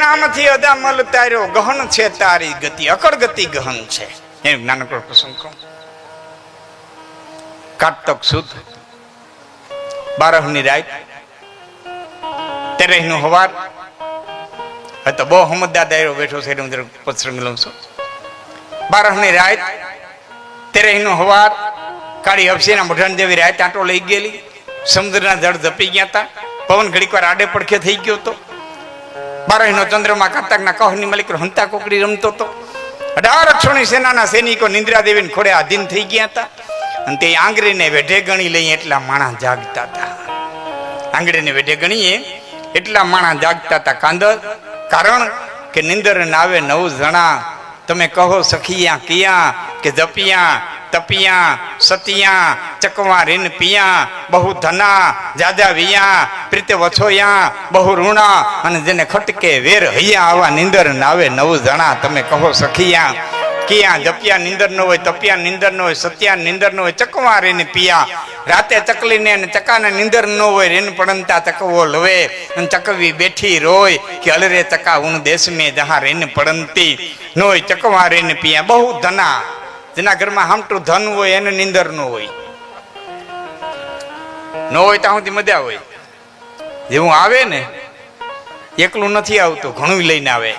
નામથી અદામલ તાર્યો. ગહન છે તારી ગતિ, અકળ ગતિ ગહન છે. એમ નાનકડો પ્રસંગ કહું. કાટક સુદ, બારહની રાત, તેરહનું હવાર. હવે તો બહુ હમદદાર દાયરો બેઠો છે હું જરાક પસરંગ લઉં છું. બારહની રાત, તેરહનું હવાર. કાળી હપસીના મોઢાણ જેવી રાત આંટો લઈ ગયેલી. સમુદ્રના જળ ઝપી ગયા હતા પવન ઘડીક વાર આડે પડખે થઈ ગયો હતો બારહીનો ચંદ્રમાં કાતકના કહની મલિક હંતા કોકડી રમતો હતો. અઢાર અક્ષોની સેનાના સૈનિકો નિંદ્રા દેવીને ખોડે આધીન થઈ ગયા હતા. અને તે આંગળીને વેઢે ગણી લઈ એટલા માણા જાગતા હતા. આંગળીને વેઢે ગણીએ એટલા માણા જાગતા હતા. કાંદર, કારણ કે નિંદર નાવે નવ જણા. તમે કહો, સખિયા, કિયા, કે જપિયા તપિયા, સતિયા, ચકવા રીન પિયા, બહુ ધના, જાજા વિયા, પ્રીતે વછોયા, બહુ ઋણા અને જેને ખટકે વેર હૈયા આવા નિંદર નાવે નવ જણા. તમે કહો સખિયા, કિયા જપિયા નિંદર નો હોય, તપિયા નિંદર ન હોય, સત્યા નિંદર નો હોય, ચકવા રેને પિયા. રાતે ચકલીને અને ચકાને નિંદર નો હોય, રેન પડંતા ચકવો લવે. અને ચકવી બેઠી રોય કે અલરે ચકા ઉણ દેશ મેં જહા રેન પડંતી. નોય ચકવા રેને પિયા, બહુ ધના. જેના ઘરમાં હામટું ધન હોય, એને નિંદર ન હોય. ન હોય ત્યાં સુધી મજા હોય. જેવું આવે ને, એકલું નથી આવતું ઘણું લઈને આવે.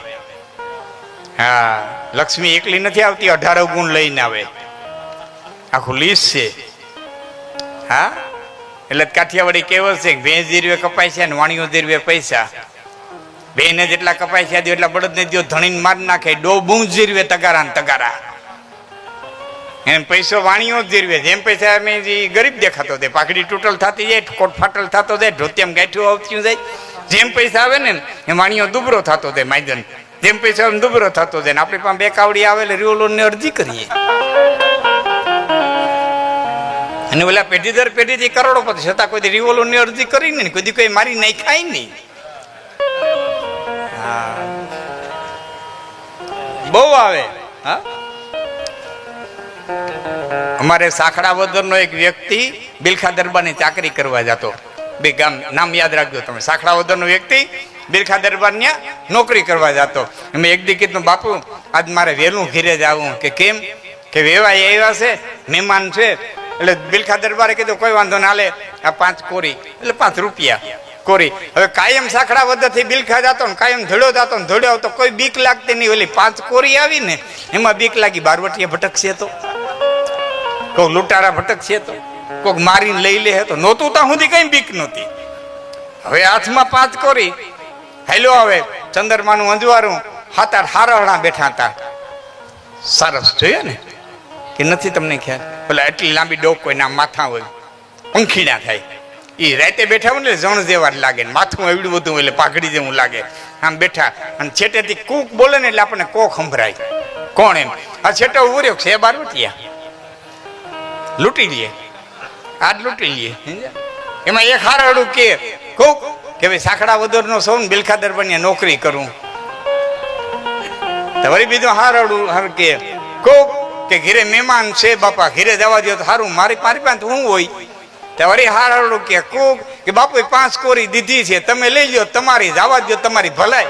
હા, લક્ષ્મી એકલી નથી આવતી, અઢાર ગુણ લઈને આવે. આખું લીસ છે. હા? એટલે કાઠિયાવાડી કહેવત છે ભેંસ જીરવે કપાય છે અને વાણીઓ જીરવે પૈસા. બેને જેટલા કપાય છે, એટલા એટલા બળદને જો ધણીને માર નાખે. ડો બૂં જીરવે તગારા ને તગારા. એમ પૈસો વાણીઓ જ જીરવે જેમ પૈસા અમે જે ગરીબ દેખાતો જાય પાકડી તૂટલ થતી જાય, કોટ ફાટલ થતો જાય, ધોતિયામ ગાંઠું આવતું જાય. જેમ પૈસા આવે ને એ વાણીઓ દુબરો થતો જાય માયદન જેમ પૈસા આવે દુબરો થતો જાય ને, આપણી પાસે બે કાવડી આવે એટલે રિવોલ્વરની અરજી કરીએ. અને ઓલા પેઢી દર પેઢીથી પછી છતાં કોઈ રિવોલ્વરની અરજી કરી ને, કોઈ કોઈ મારી નાખાય નહીં. બહુ આવે. હા? અમારે સાખડા વદરનો એક વ્યક્તિ બિલખા દરબારની ચાકરી કરવા જતો. બે ગામ નામ યાદ રાખજો તમે. સાખડા વદરનો વ્યક્તિ બિલખા દરબાર નોકરી કરવા જતો. એમાં એક દી કીધું, બાપુ, આજ મારે વહેલું ઘીરે જવું કે કેમ? કે વેવા આવ્યા છે, મહેમાન છે. એટલે બિલખા દરબારે કીધું, કોઈ વાંધો ના લે. આ પાંચ કોરી. એટલે પાંચ રૂપિયા કોરી. હવે કાયમ સાખડા વદરથી બિલખા જતો ને, કાયમ ધડ્યો જતો ને ધડ્યો તો કોઈ બીક લાગતી નહીં. ઓલી પાંચ કોરી આવી ને, એમાં બીક લાગી. બારવટીએ ભટકશે તો. કોઈક લૂંટારા ભટક છે તો. કોઈક મારીને લઈ લે તો. નહોતું ત્યાં સુધી કઈ બીક નહોતી. હવે હાથમાં પાંચ કોરી. હેલો હવે ચંદ્રમાનું અંજવારું. હાથાર હારહણા બેઠા હતા. સરસ જોયો ને? કે નથી તમને ખ્યાલ? પેલા એટલી લાંબી ડોક હોય ના માથા હોય. પંખીડા થાય. એ રાતે બેઠા હોય ને જણ જેવા લાગે માથું એવડું બધું એટલે પાઘડી જેવું લાગે. આમ બેઠા. અને છેટેથી કૂક બોલે ને એટલે આપણને કોક સંભળાય. કોણ એમ? આ છેટો ઉર્યો છે બાર વટિયા લૂંટી લઈએ આજ લૂંટી લઈએ એમાં એક હારડું કે કોક કે ભાઈ સાખડા વદરનો સૌ ને બિલખા દરબારની નોકરી કરું. તો વળી બીજું હારડું હર કે કોક કે ઘીરે મહેમાન છે બાપા, ઘીરે જવા દો તો સારું મારી મારી પાસે હું હોય? તો વળી હારડું કે કોક કે બાપુ પાંચ કોરી દીધી છે, તમે લઈ લો તમારી જવા દો તમારી ભલાઈ.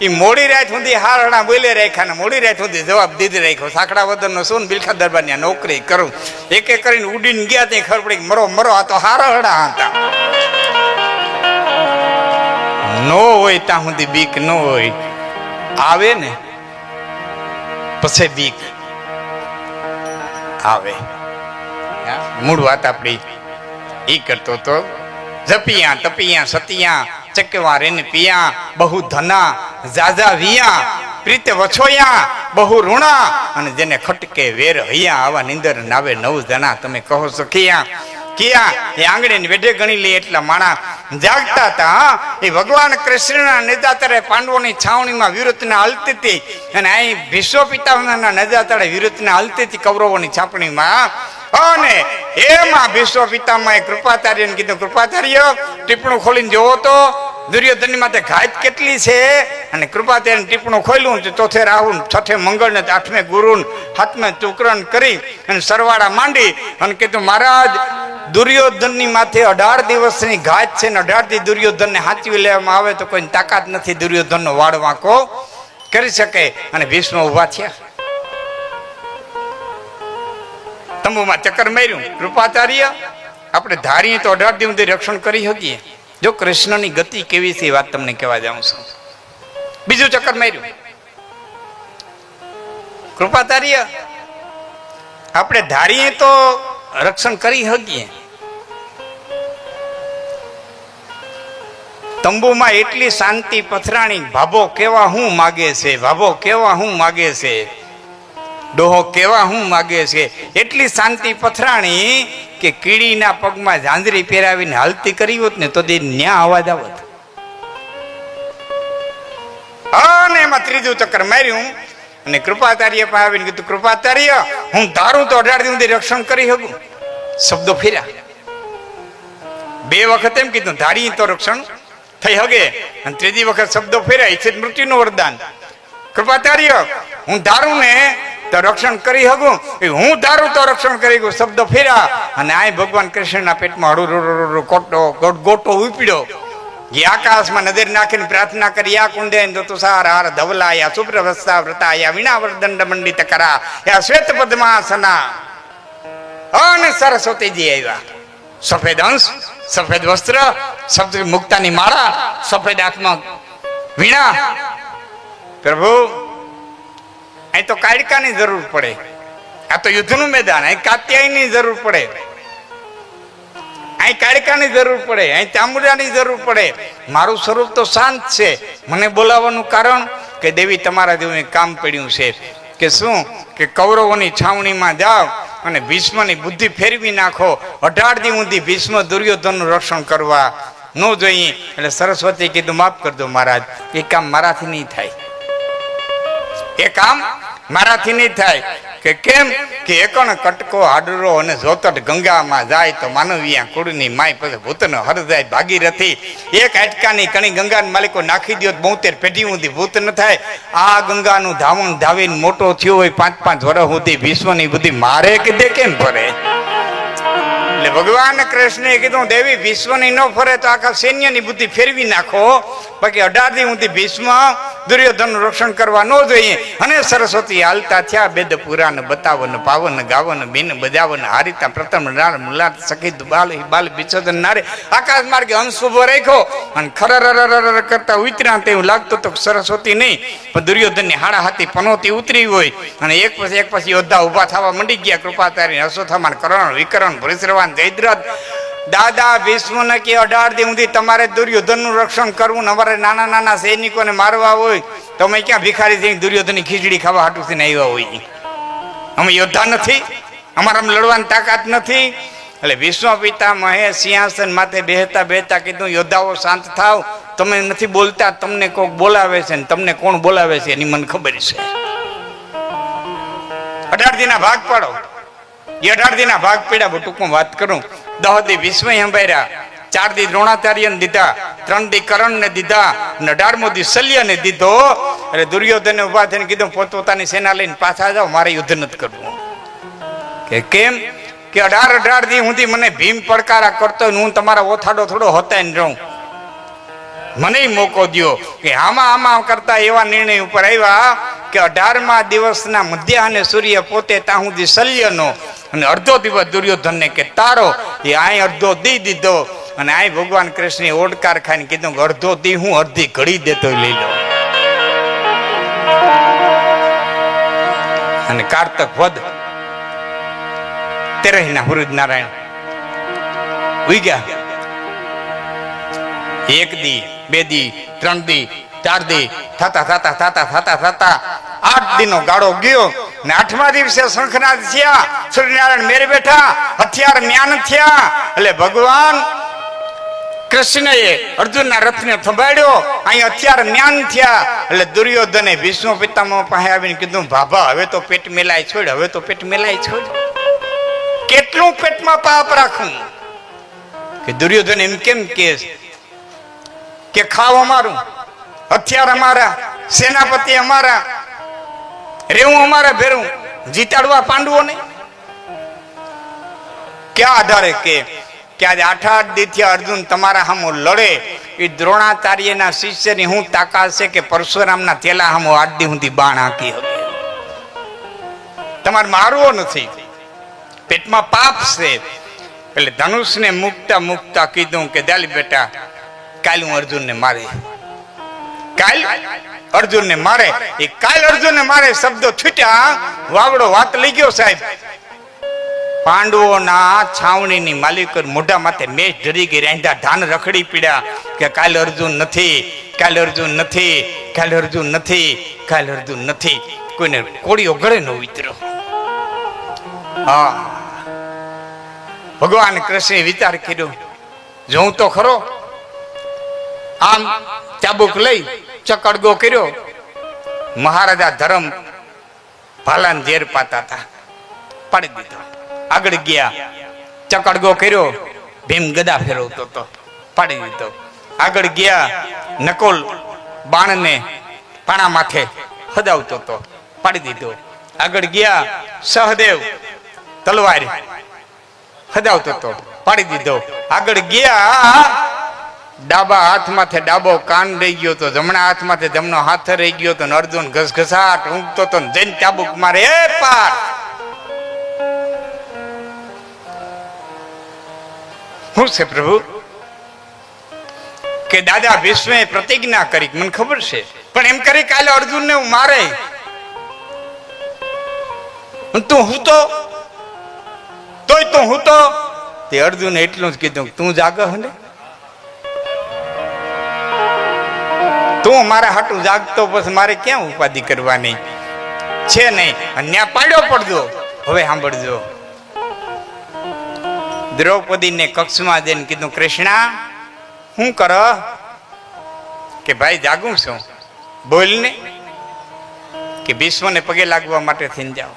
એ મોડી રાત સુધી હારણા બોલે રાખ્યા ને મોડી રાત સુધી જવાબ દીધી રાખ્યો. સાંકડા વદરનો સોન બિલખા દરબારની નોકરી કરું. એક એક કરીને ઉડીને ગયા ત્યાં ખબર પડી મરો મરો, આ તો હારહડા હતા. નો હોય ત્યાં સુધી બીક ન હોય. આવે ને, પછી બીક આવે. મૂળ વાત આપણી ઈ કરતો તો, જપિયા, તપિયા, સતિયા ચકવા રેન પિયા, બહુ ધના, જાજા વિયા, પ્રીતે વછોયા, બહુ ઋણા, અને જેને ખટકે વેર હૈયા, આવા નિંદર નાવે નવ જણા, તમે કહો સખિયા કિયા? એ આંગળીને વેઢે ગણી લે એટલા માણા જાગતા હતા એ ભગવાન કૃષ્ણના નજાતરે પાંડવોની છાવણીમાં વિરુદ્ધને હલતી હતી અને અહીં ભીષ્મ પિતામહના નજાતરે વિરુદ્ધને હલતી હતી કૌરવોની છાપણીમાં અને એમાં ભીષ્મ પિતામહે કૃપાચાર્યને કીધું, કૃપાચાર્ય, ટીપણું ખોલીને જોવો તો. દુર્યોધનની માથે ઘાત કેટલી છે? અને કૃપા તેને ટીપણું ખોલ્યું ચોથે રાહુ છઠે મંગળ ને આઠમે ગુરુ હાથમે ચુકરણ કરી અને સરવાળા માંડી અને કીધું, મહારાજ, દુર્યોધનની માથે અઢાર દિવસની ઘાત છે ને અઢાર દી દુર્યોધનને હાંચવી લેવામાં આવે તો કોઈ તાકાત નથી દુર્યોધનનો વાળ વાંકો કરી શકે. અને ભીષ્મ ઊભા થયા. તંબુમાં ચક્કર માર્યું. કૃપાચાર્ય, આપણે ધારીએ તો અઢાર દિવસથી રક્ષણ કરી શકીએ. જો કૃષ્ણની ગતિ કેવી છે વાત તમને કહેવા જાઉં છું. બીજું ચક્કર માર્યું. કૃપાચાર્ય, આપણે ધારીએ તો રક્ષણ કરી શકીએ. તંબુમાં એટલી શાંતિ, પથરાણી, ભાભો કેવા હું માગે છે, ભાભો કેવા હું માગે છે? ડોહો કેવા હું માગે છે? એટલી શાંતિ પથરાણી કે કીડીના પગમાં ઝાંઝરી પહેરાવીને હાલતી કરી હોત ને તો તે ન્યા અવાજ આવત. અને એમાં ત્રીજું ચક્કર માર્યું અને કૃપાચાર્ય પાસે આવીને કીધું, કૃપાચાર્ય, હું ધારું તો અઢાર દિવસ રક્ષણ કરી શકું. શબ્દો ફેર્યા. બે વખત એમ કીધું, ધારી તો રક્ષણ થઈ હગે. અને ત્રીજી વખત શબ્દો ફેર્યા છે મૃત્યુનું વરદાન. કૃપાચાર્ય, હું ધારું ને તો રક્ષણ કરી શકું એ હું ધારું તો રક્ષણ કરી ગયું શબ્દો ફેર્યા અને આ ભગવાન કૃષ્ણના પેટમાં હળુ કોટો ગોટો ઉપડ્યો જે આકાશમાં નજર નાખીને પ્રાર્થના કરી, આ કુંડે તુષાર હાર ધવલા યા સુપ્રવસ્તા વ્રતા યા વિણાવર દંડ મંડિત કરા યા શ્વેત પદ્માસના. અને સરસ્વતીજી આવ્યા. સફેદ અંશ, સફેદ વસ્ત્ર, સફેદ મુક્તાની માળા, સફેદ આત્મા વીણા. પ્રભુ અહીં તો કાયડકાની જરૂર પડે. આ તો યુદ્ધનું મેદાન, અહીં કાત્યાયની જરૂર પડે. અહીં કાળકાની જરૂર પડે, અહીં ચામુંડાની જરૂર પડે. મારું સ્વરૂપ તો શાંત છે. મને બોલાવવાનું કારણ કે દેવી તમારા જેવું કામ પડ્યું છે કે શું? કે કૌરવોની છાવણીમાં જાઓ અને ભીષ્મની બુદ્ધિ ફેરવી નાખો. અઢાર દી સુધી ભીષ્મ દુર્યોધનનું રક્ષણ કરવા ન જોઈએ. એટલે સરસ્વતી કીધું, માફ કરજો મહારાજ, એ કામ મારાથી નહીં થાય. એ કામ મારાથી નહીં થાય. કે કેમ? કે એકણ કટકો હાડરો અને જોતટ ગંગામાં જાય તો માનવીયા કુળની માય પછી ભૂતનો હર જાય ભાગીરથી. એક હાટકાની કણી ગંગાના માલિકો નાખી દો બોતેર પેઢી સુધી ભૂત ન થાય. આ ગંગાનું ધાવણ ધાવીને મોટો થયો હોય પાંચ પાંચ વર્ષ સુધી વિશ્વની બધી મારે કે દે કેમ ફરે? એટલે ભગવાન કૃષ્ણે કીધું, દેવી ભીષ્મની ન ફરે તો આખા સૈન્યની બુદ્ધિ ફેરવી નાખો. બાકી અઢાર દી સુધી ભીષ્મ દુર્યોધનનું રક્ષણ કરવા ન જોઈએ. અને સરસ્વતી હાલતા થયા, બેદ પુરાણ, બતાવન, પાવન, ગાવન, બિન બજાવન, હારિતા, પ્રથમ નાર મુલાત સખી, બાલ બાલ બિછોદન નારે, આકાશ માર્ગે અંશ ઊભો રાખ્યો. અને ખરર કરતા ઉતર્યા તેવું લાગતું તો સરસ્વતી નહીં, પણ દુર્યોધનની હાડા હાથી પનોતી ઉતરી હોય. અને એક પછી એક પછી યોદ્ધા ઊભા થવા મંડી ગયા. કૃપાચાર્ય અશ્વથામાન કરણ, વિકરણ, ભૂરિશ્રવાન જયદ્રથ. દાદા ભીષ્મને કે અઢાર દી સુધી તમારે દુર્યોધનનું રક્ષણ કરવું અમારે નાના નાના સૈનિકોને મારવા હોય, તો ક્યાં ભિખારી થઈને દુર્યોધનની ખીચડી ખાવા હાટું થઈને આવ્યા હોય અમે યોદ્ધા નથી. અમારામાં લડવાની તાકાત નથી. એટલે વિશ્વ પિતા, મહેશ, સિંહાસન માથે બેહતા બેહતા કીધું, યોદ્ધાઓ, શાંત થાવ તમે નથી બોલતા, તમને કોક બોલાવે છે ને તમને કોણ બોલાવે છે એની મને ખબર છે. અઢાર દીના ભાગ પાડો. અઢાર ભાગ પીડા ટૂંકમાં વાત કરું. દહ વિશ્વ સંભાળ્યા ચાર દી દ્રોણાચાર્ય દીધા, ત્રણ દી કરણ ને દીધા અને અઢારમો દી શલ્ય ને દીધો. એટલે દુર્યોધને ઊભા થઈને કીધું પોતપોતાની સેના લઈને પાછા જાઓ, મારે યુદ્ધ નથી કરવું. કે કેમ? કે અઢાર અઢાર દી હું મને ભીમ પડકારા કરતો હું તમારા ઓથાડો થોડો હોતા ને રહું. મને મોકો દો કે આમાં આમાં કરતા એવા નિર્ણય ઉપર આવ્યા કે અઢારમા દિવસના મધ્યાહને સૂર્ય પોતે ત્યાં સુધી અને અડધો દિવસ દુર્યોધનને કે, તારો, એ આય અડધો દી દીધો. અને આય ભગવાન કૃષ્ણે ઓડકાર ખાઈને કીધું કે, અડધો દી હું અડધી ઘડી દેતો લઈ લો અને કારતક વધ તેરહીના હુરુદ નારાયણ ઉઈ ગયા. એક દી, બે દી, ત્રણ દી, ચાર દી, થતા થતા થતા થતા થતા આઠ દિનો ગાળો ગયો ને આઠમા દિવસે શંખનાદ થયા. સૂર્યનારાયણ મેર બેઠા. હથિયાર મ્યાન થયા. એટલે ભગવાન કૃષ્ણએ અર્જુનના રથને થંભાડ્યો અહીં હથિયાર જ્ઞાન થયા. એટલે દુર્યોધને વિષ્ણુ પિતામાં પાસે આવીને કીધું, ભાભા, હવે તો પેટ મેલાય છોડ, હવે તો પેટ મેલાય છોડ. કેટલું પેટમાં પાપ રાખું? કે દુર્યોધન એમ કેમ કે કે ખાવ અમારું. હથિયાર અમારા. સેનાપતિ અમારા. રેવું અમારે ભેરું જીતાડવા પાંડવોને ક્યાં આધારે કે? કે આજે આઠ આઠ દીથી અર્જુન તમારા હામો લડે. એ દ્રોણાચાર્યના શિષ્યની હું તાકાત છે કે પરશુરામના તેલા હામો આઠ દી સુધી બાણ હાકી હવે તમારે મારવો નથી. પેટમાં પાપ છે. એટલે ધનુષને મુકતા મુકતા કીધું કે, દાલી બેટા, કાલ હું અર્જુનને મારી કાલ? અર્જુનને મારે. એ કાલ અર્જુનને મારે શબ્દો છૂટ્યા. વાવડો વાત લઈ ગયો સાહેબ. પાંડવોના છાવણીની માલિક મોઢા માથે મેષ ધરી ગઈ રાંધા ધાન રખડી પીડ્યા કે કાલ અર્જુન નથી, કાલ અર્જુન નથી, કાલ અર્જુન નથી, કાલ અર્જુન નથી. કોઈને કોળીઓ ગળે નો વિતરો હા. ભગવાન કૃષ્ણે વિચાર કર્યો, જોઉં તો ખરો. આમ ચાબુક લઈ ચકડગો કર્યો. મહારાજા ધરમ ભાલાન ઝેર પાતા હતા પાડી દીધો. આગળ ગયા. ચકડગો કર્યો. ભીમ ગદા ફેરવતો હતો પાડી દીધો. આગળ ગયા. નકોલ બાણને પાણા માથે હદાવતો હતો પાડી દીધો. આગળ ગયા. સહદેવ તલવાર હદાવતો હતો પાડી દીધો. આગળ ગયા. ડાબા હાથમાંથી ડાબો કાન રહી ગયો તો જમણા હાથમાંથી જમણો હાથ રહી ગયો તો અર્જુન ઘસઘસાટ ઊંઘતો તો જૈન ચાબુક મારે, એ પાર! શું છે પ્રભુ? કે દાદા ભીષ્મે પ્રતિજ્ઞા કરી, મને ખબર છે. પણ એમ કરી કાલે અર્જુન ને હું મારે. તું હું તો? તોય તું હું તો? તે અર્જુન એટલું જ કીધું, તું જાગ હને. તું મારા હાટું જાગતો પછી મારે ક્યાં ઉપાધિ કરવાની? છે નહીં. અન્યા પાડ્યો પડજો. હવે સાંભળજો. દ્રૌપદીને કક્ષમાં જઈને કીધું, કૃષ્ણા, હું કર કે ભાઈ જાગું છું? બોલ ને. કે ભીષ્મને પગે લાગવા માટે થઈને જાઓ.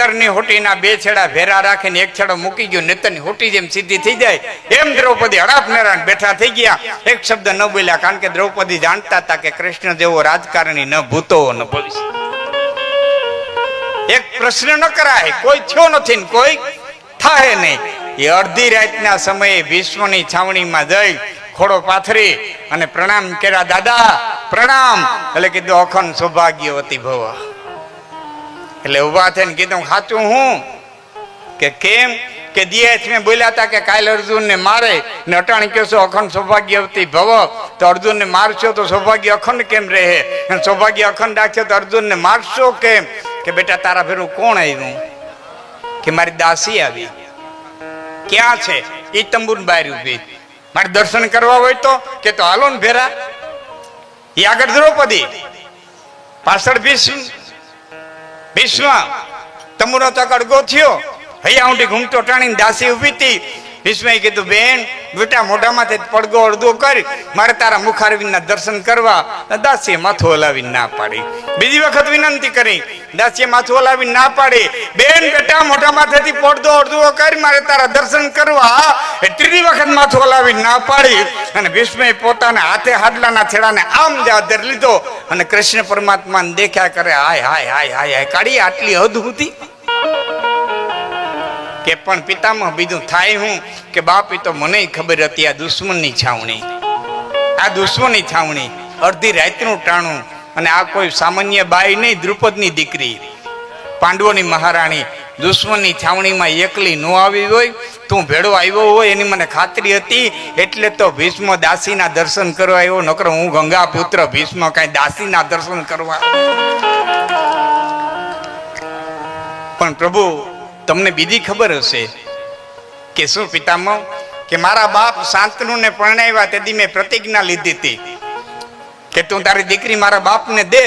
નેતરની હોટીના બે છેડા ભેરા રાખીને એક છેડો મૂકી ગયો નેતરની હોટી જેમ સીધી થઈ જાય. એમ દ્રૌપદી હડાપ નારાયણ બેઠા થઈ ગયા. એક શબ્દ ન બોલ્યા, કારણ કે દ્રૌપદી જાણતા હતા કે કૃષ્ણ જેવો રાજકારણી ન ભૂતો ન ભવિષ્ય. એક પ્રશ્ન ન કરાય, કોઈ થયો નથી ને કોઈ થાય નહીં. એ અડધી રાતના સમયે ભીષ્મની છાવણીમાં જઈ, ખોડો પાથરી અને પ્રણામ કર્યા, દાદા, પ્રણામ. એટલે કીધું, અખંડ સૌભાગ્યવતી ભવ. એટલે ઊભા થઈને કીધું સાચું હું? કે કેમ? કે દિયેશ મેં બોલ્યા હતા કે કાલ અર્જુન ને મારે ને અટાણી કહેશો અખંડ સૌભાગ્યવતી ભવ. તો અર્જુન ને મારશો તો સૌભાગ્ય અખંડ કેમ રહે? અને સૌભાગ્ય અખંડ રાખશે તો અર્જુન ને મારશો કેમ? કે બેટા, તારા ભેરું કોણ આવ્યું કે મારી દાસી આવી. ક્યાં છે? એ તંબુન બહાર ઊભી મારે દર્શન કરવા હોય તો? કે તો હાલો ને ભેરા. એ આગળ દ્રૌપદી. પાછળ ભીષ્મ ભીષ્મ તમુરો તકડ ગોથ્યો. હૈયા ઊંડી ઘૂમતો ટાણીને દાસી ઊભી હતી. ભીષ્મએ કીધું, બેન, બેટા મોઢામાંથી પડગો અડધો કરી, મારે તારા મુખારવિંદના દર્શન કરવા. દાસીએ માથું હલાવીને ના પાડી. બીજી વખત વિનંતી કરી, દાસીએ માથું હલાવીને ના પાડી. બેન, બેટા, મોઢામાંથી પડદો અડધો કરી, મારે તારા દર્શન કરવા. ત્રીજી વખત માથું હલાવીને ના પાડી અને ભીષ્મએ પોતાના હાથે હાડલાના છેડાને આમ જાદર લીધો અને કૃષ્ણ પરમાત્માને દેખ્યા કરે, હાય હાય હાય હાય હાય કાઢી આટલી હદ હતી કે પણ પિતામાં બીજું થાય હું કે બાપ તો મને ખબર હતી આ દુશ્મનની છાવણી. આ દુશ્મનની છાવણી, અડધી રાતનું ટાણું અને આ કોઈ સામાન્ય બાઈ નહીં, દ્રુપદની દીકરી. પાંડવોની મહારાણી દુશ્મનની છાવણીમાં એકલી ન આવી હોય, તું ભેળો આવ્યો હોય એની મને ખાતરી હતી, એટલે તો ભીષ્મ દાસીના દર્શન કરવા આવ્યો, નકર હું ગંગા પુત્ર ભીષ્મ કાંઈ દાસીના દર્શન કરવા. પણ પ્રભુ તમને બીજી ખબર હશે કે શું પિતામહ, કે મારા બાપ શાંતનુને પરણાવ્યા તેથી મેં પ્રતિજ્ઞા લીધી હતી કે તું તારી દીકરી મારા બાપને દે.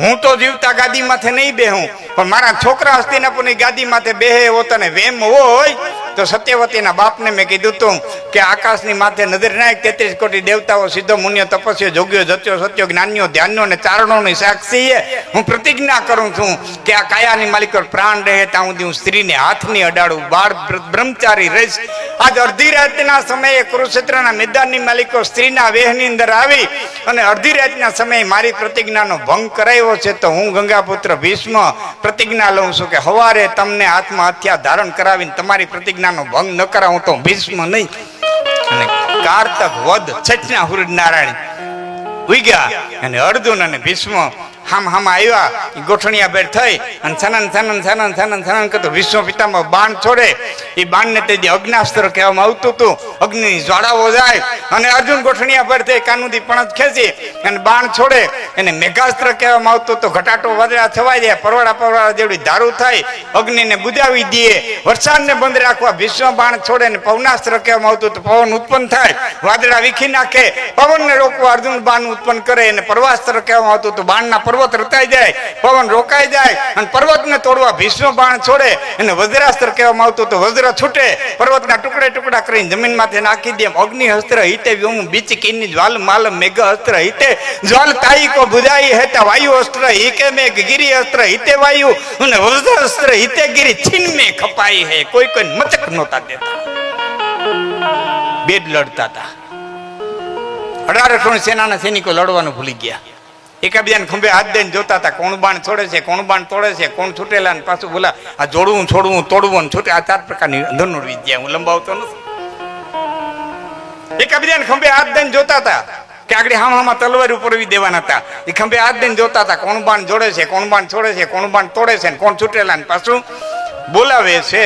હું તો જીવતા ગાદી માથે નહીં બેહું, પણ મારા છોકરા હસ્તિનાપુરની ગાદી માથે બેહે એવો તને વેમ હોય તો સત્યવતીના બાપને મેં કીધું હતું કે આકાશની માથે નજર નાયક તેત્રીસ કોટી દેવતાઓ સિદ્ધો મુનિયો તપસ્યો જોગ્યો જત્યો સત્યો જ્ઞાનીઓ ધ્યાનનો અને ચારણોની સાક્ષી હું પ્રતિજ્ઞા કરું છું કે આ કાયાની માલિકો પ્રાણ રહે, ત્યાં સુધી હું સ્ત્રીને હાથની અડાડું, બાળ બ્રહ્મચારી રહીશ. આજ અડધી રાતના સમયે કુરુક્ષેત્રના મેદાનની માલિકો સ્ત્રીના વેહની અંદર આવી અને અડધી રાતના સમયે મારી પ્રતિજ્ઞાનો ભંગ કરાયો છે. તો હું ગંગાપુત્ર ભીષ્મ પ્રતિજ્ઞા લઉં છું કે હવારે તમને હથિયાર ધારણ કરાવીને તમારી પ્રતિજ્ઞાનો ભંગ ન કરાવું તો ભીષ્મ નહીં. અને કારતક વધ છચના હુરજ નારાયણ ઉગ્યા અને અર્જુન અને ભીષ્મ હામ હામ આવ્યા. ગોઠણિયા બેઠ થઈ અને સનન સનન સનન સનન સનન કરતો વિશ્વ પિતામાં બાણ છોડે. એ બાણને તે જે અગ્નાસ્ત્ર કહેવામાં આવતું હતું, અગ્નિની જ્વાળાઓ જાય અને અર્જુન ગોઠણિયા બેઠ થઈ કાનુથી પણજ ખેંચી અને બાણ છોડે. એને મેઘાસ્ત્ર કહેવામાં આવતું હતું, ઘટાટો વાદળા થવાય જાય, પરવાળા પરવાડા જેવડી દારૂ થાય, અગ્નિને બુજાવી દે. વરસાદને બંધ રાખવા ભીષ્મ બાણ છોડે અને પવનાસ્ત્ર કહેવામાં આવતું હતું, પવન ઉત્પન્ન થાય, વાદળા વીખી નાખે, પવનને રોકવા અર્જુન બાણ ઉત્પન્ન કરે અને પર્વાસ્ત્ર કહેવામાં આવતું હતું, બાણના પર્વત રતાઈ જાય, પવન રોકાઈ જાય અને પર્વતને તોડવા ભીષ્મ બાણ છોડે અને વજ્રાસ્ત્ર કહેવામાં આવતું તો વજ્ર છૂટે, પર્વતના ટુકડે ટુકડા કરીને જમીનમાંથી નાખી દે અગ્નિ હસ્ત્ર હિતે વ્યોમ બીચ કિન્ની જ્વાલ માલ મેઘ હસ્ત્ર હિતે જ્વાલ તાઈકો બુજાઈ હેતા વાયુ અસ્ત્ર હિકે મેઘ ગિરી અસ્ત્ર હિતે વાયુ અને વજ્ર અસ્ત્ર હિતે ગિરી છીન મે ખપાઈ હે, કોઈ કોઈ મચક નહોતા દેતા. બેડ લડતા હતા. અઢાર સેનાના સૈનિકો લડવાનું ભૂલી ગયા. એકબીજાને ખંભે હાથ દઈને જોતા હતા, કોણ બાણ છોડે છે, કોણ બાણ તોડે છે, કોણ છૂટેલા ને પાછું બોલા, આ જોડવું, છોડવું, તોડવું ને છૂટે. આ ચાર પ્રકારની ધનુર વિદ્યા, હું લંબાવતો નથી. એકાબીજાને ખંભે હાથ દઈને જોતા હતા કે આગળ હામ હામાં તલવાર ઉપરવી દેવાના હતા. એ ખંભે હાથ દઈને જોતા હતા, કોણ બાણ જોડે છે, કોણ બાણ છોડે છે, કોણ બાણ તોડે છે ને કોણ છૂટેલા ને પાછું બોલાવે છે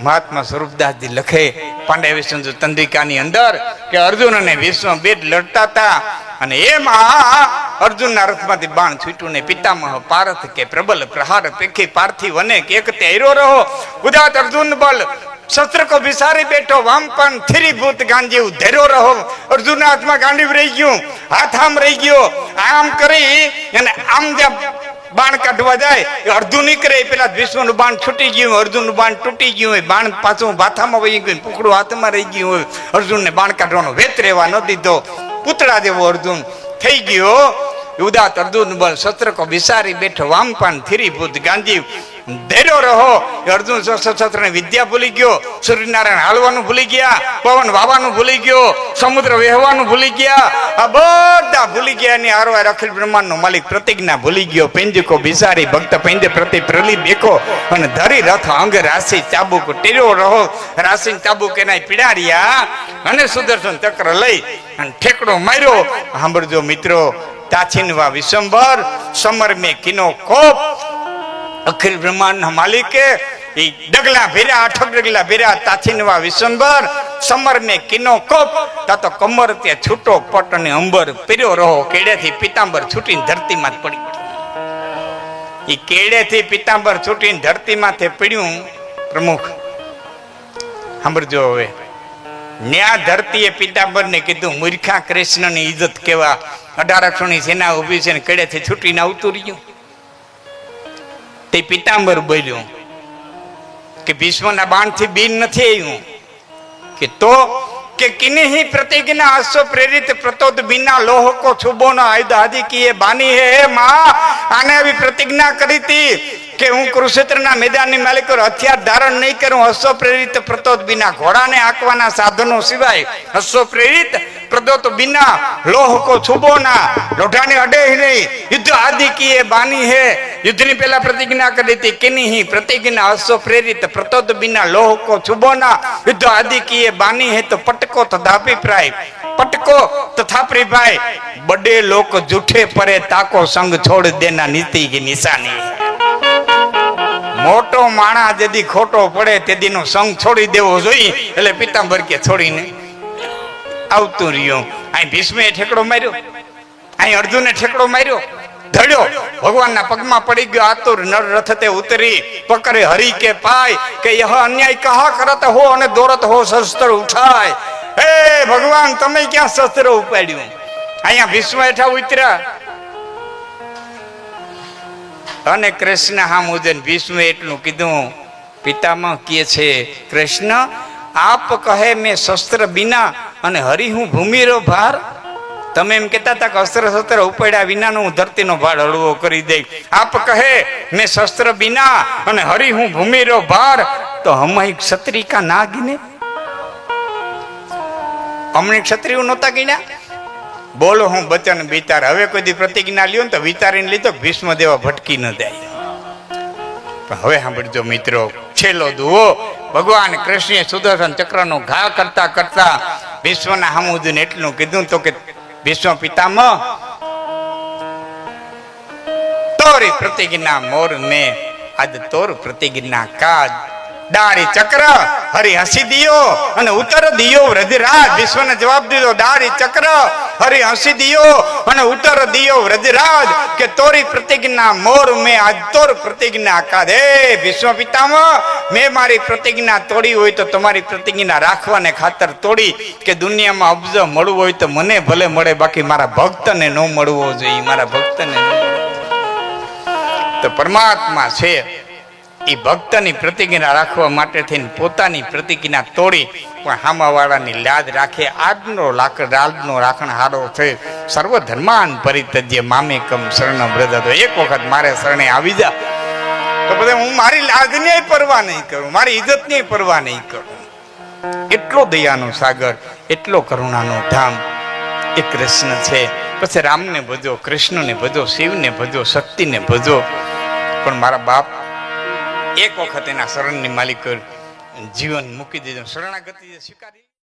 મહાત્મા સ્વરૂપદાસજી લખે પાંડે વિષ્ણુ તંત્રિકાની અંદર કે અર્જુન અને વિષ્ણુ બે લડતા હતા. અને એમાં અર્જુનના રથમાંથી બાણ છૂટ્યું ને પિતામહ પારથ કે પ્રબલ પ્રહાર પેખી પાર્થિવ અનેક એક તેરો રહો ઉદાત અર્જુન બલ શસ્ત્ર કો વિસારી બેઠો, વામપન થીરી ભૂત ગાંજી ધેરો રહો અર્જુન હાથમાં ગાંડી રહી ગયું હાથ આમ રહી ગયો. આમ કરી અને આમ જ્યાં બાણ કાઢવા જાય, એ અડધું નીકળે પેલા વિશ્વનું બાણ છૂટી ગયું, અર્જુનનું બાણ તૂટી ગયું હોય, બાણ પાછું ભાથામાં વહી ગયું પુકડું હાથમાં રહી ગયું હોય, અર્જુનને બાણ કાઢવાનો વેત રહેવા ન દીધો. પૂતળા જેવો અર્જુન થઈ ગયો. ઉદાત અર્જુન બળ શસ્ત્ર કો વિસારી બેઠો, વામપાન થીરી ભૂત ગાંધી ધૈર્યો રહો. અર્જુન શસ્ત્ર ને વિદ્યા ભૂલી ગયો. સૂર્યનારાયણ હાલવાનું ભૂલી ગયા. પવન વાવાનું ભૂલી ગયો. સમુદ્ર વહેવાનું ભૂલી ગયા. આ બધા ભૂલી ગયા ની હારવાર અખિલ બ્રહ્માંડ નો માલિક પ્રતિજ્ઞા ભૂલી ગયો. પેંજકો બિસારી ભક્ત પેંજે પ્રતિ પ્રલી બેકો અને ધરી રથ અંગ રાશિ ચાબુક ટેર્યો રહો. રાશિ ચાબુક એના પીડાડ્યા અને સુદર્શન ચક્ર લઈ અને ઠેકડો માર્યો. સાંભળજો મિત્રો, તાછીનવા વિશ્વંભર સમર મેં કિનો કોપ અખિલ બ્રહ્માંડના માલિકે એ ડગલા ભેર્યા આઠક ડગલા ભેર્યા તાથીનવા વિશ્વંભર સમર ને કિનો કોપ, તા તો કમર તે છૂટો પટ અને અંબર પીર્યો રહો કેડેથી પિતાંબર છૂટીને ધરતીમાં જ પડી. એ કેડેથી પિતાંબર છૂટીને ધરતીમાંથી પીડ્યું પ્રમુખ. સાંભળજો હવે. ન્યા ધરતીએ પિતાંબરને કીધું, મૂર્ખા કૃષ્ણની ઇજ્જત કેવા અઢારક્ષોની સેના ઊભી છે ને કેડેથી છૂટીને આવતું રહ્યું. તે પિતાંબર બોલ્યું કે ભીષ્મના બાણથી બીન નથી આવ્યું. કે તો કે કિન્હી પ્રતિજ્ઞા અશ્વ પ્રેરિત પ્રતોદ બિના લોહ કો છુબો ન આદિ કીએ બાની હે હે માં? આને આવી પ્રતિજ્ઞા કરી હતી કે હું કુરુક્ષેત્રના મેદાનની માલિકો હથિયાર ધારણ નહીં કરું અશ્વ પ્રેરિત પ્રતોદ બિના ઘોડાને આંકવાના સાધનો સિવાય અશ્વ પ્રેરિત પ્રદોત બિના લોહ કો છુબો ના લોઢાને અડે હી નહીં યુદ્ધ આદિ કીએ બાની હે. યુદ્ધની પહેલા પ્રતિજ્ઞા કરી હતી કિન્હી પ્રતિજ્ઞા અશ્વ પ્રેરિત પ્રતોદ બિના લોહ કો છુબો ના યુદ્ધ આદિ કીએ બાની હે તો પટકો તથાભિપ્રાય પટકો તથાપ્રી ભાઈ બડે લોક જૂઠે પરે તાકો સંગ છોડ દેના નીતિ की નિશાની. મોટો માણા જદી ખોટો પડે, તેદીનો સંગ છોડી દેવો જોઈએ. એટલે પિતાંબર કે છોડીને આવતું રહ્યું. અહીં ભીષ્મે ઠેકડો માર્યો. અહીં અર્જુને ઠેકડો માર્યો. ધડ્યો. ભગવાનના પગમાં પડી ગયો. આતુર નર રથ તે ઉતરી. પકરે હરી કે પાય કે યહ અન્યાય કહા કરત હો અને દોરત હો શસ્ત્ર ઉઠાય. હે ભગવાન, તમે ક્યાં શસ્ત્ર ઉપાડ્યું? અહીંયા ભીષ્મ હેઠા ઉતર્યા. અને કૃષ્ણ હા મુજન ભીષ્મે એટલું કીધું પિતામાં કહે છે, કૃષ્ણ, આપ કહે મેં શસ્ત્ર બિના અને હરી હું ભૂમિરો ભાર. તમે એમ કહેતા હતા કે અસ્ત્ર શસ્ત્ર ઉપાડ્યા વિનાનો હું ધરતીનો ભાર હળવો કરી દઈ આપ કહે, મેં શસ્ત્ર બિના અને હરી હું ભૂમિરો ભાર. તો હમણાં ક્ષત્રિકા ના ગીને? અમને ક્ષત્રિયો નહોતા ગીના બોલો હું બચન વિચાર હવે કોઈ પ્રતિજ્ઞા લ્યો તો વિચારીને લીધો ભીષ્મ દેવા ભટકી ન જાય. પણ હવે સાંભળજો મિત્રો, છેલ્લો દુવો. ભગવાન કૃષ્ણે સુદર્શન ચક્રનો ઘા કરતા કરતા વિશ્વના હમુદને એટલું કીધું તો કે વિશ્વ પિતામહ, તોરી પ્રતિજ્ઞા મોર મેં આજ તોર પ્રતિજ્ઞા કાજ દારી ચક્ર હરી હસી દિયો અને ઉત્તર દિયો વ્રજરાજ. વિશ્વને જવાબ દીધો, દાડી ચક્ર હરી હસી દિયો અને ઉત્તર દિયો વ્રજરાજ કે તોરી પ્રતિજ્ઞા મોર મેં આજ તોર પ્રતિજ્ઞા કાદે વિશ્વ પિતામાં મેં મારી પ્રતિજ્ઞા તોડી હોય તો તમારી પ્રતિજ્ઞા રાખવાને ખાતર તોડી કે દુનિયામાં અબજ મળવું હોય તો મને ભલે મળે, બાકી મારા ભક્તને ન મળવો જોઈએ, મારા ભક્તને તો પરમાત્મા છે. એ ભક્તની પ્રતિજ્ઞા રાખવા માટે થઈને પોતાની પ્રતિજ્ઞા તોડી પણ હામાવાળાની લાજ રાખે, આજનો લાકડ લાજનો રાખણ હારો છે. સર્વ ધર્માન પરિતજ્ય મામેકમ શરણ વ્રત એક વખત મારે શરણે આવી જા. તો બધા હું મારી લાજની પરવા નહીં કરું, મારી ઇજ્જતને પરવા નહીં કરું. એટલો દયાનો સાગર, એટલો કરુણાનો ધામ. એ કૃષ્ણ છે. પછી રામને ભજો, કૃષ્ણને ભજો, શિવને ભજો, શક્તિને ભજો. પણ મારા બાપ એક વખત એના શરણની માલિક જીવન મૂકી દીધું. શરણાગતિ સ્વીકારી.